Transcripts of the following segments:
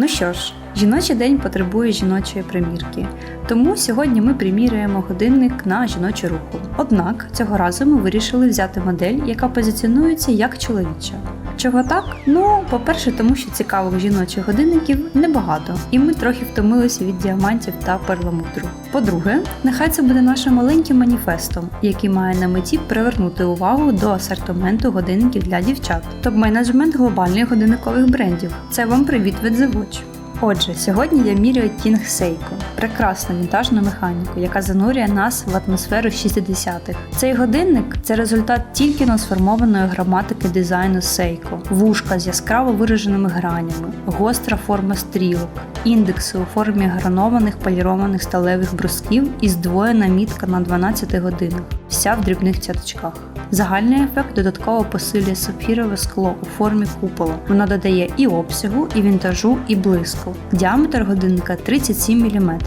Ну що ж, жіночий день потребує жіночої примірки. Тому сьогодні ми приміряємо годинник на жіночу руку. Однак цього разу ми вирішили взяти модель, яка позиціонується як чоловіча. Чого так? Ну, по-перше, тому що цікавих жіночих годинників небагато, і ми трохи втомилися від діамантів та перламутру. По-друге, нехай це буде нашим маленьким маніфестом, який має на меті привернути увагу до асортименту годинників для дівчат. Топ-менеджмент глобальних годинникових брендів. Це вам привіт від Watch. Отже, сьогодні я міряю King Seiko – прекрасну вінтажну механіку, яка занурює нас в атмосферу 60-х. Цей годинник це результат тільки но сформованої граматики дизайну Seiko. вушка з яскраво вираженими гранями, гостра форма стрілок, індекси у формі гранованих полірованих сталевих брусків і здвоєна мітка на 12 годинах, вся в дрібних цяточках. Загальний ефект додатково посилює сапфірове скло у формі купола. Воно додає і обсягу, і вінтажу, і блиску. Діаметр годинника 37 мм.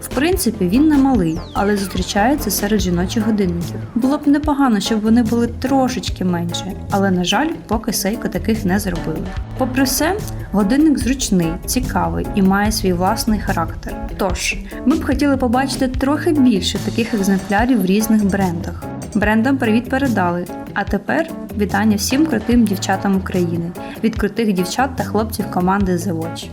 В принципі, він не малий, але зустрічається серед жіночих годинників. Було б непогано, щоб вони були трошечки менше, але на жаль, поки Сейко таких не зробили. Попри все, годинник зручний, цікавий і має свій власний характер. Тож, ми б хотіли побачити трохи більше таких екземплярів в різних брендах. Брендам привіт передали. А тепер вітання всім крутим дівчатам України від крутих дівчат та хлопців команди The Watch.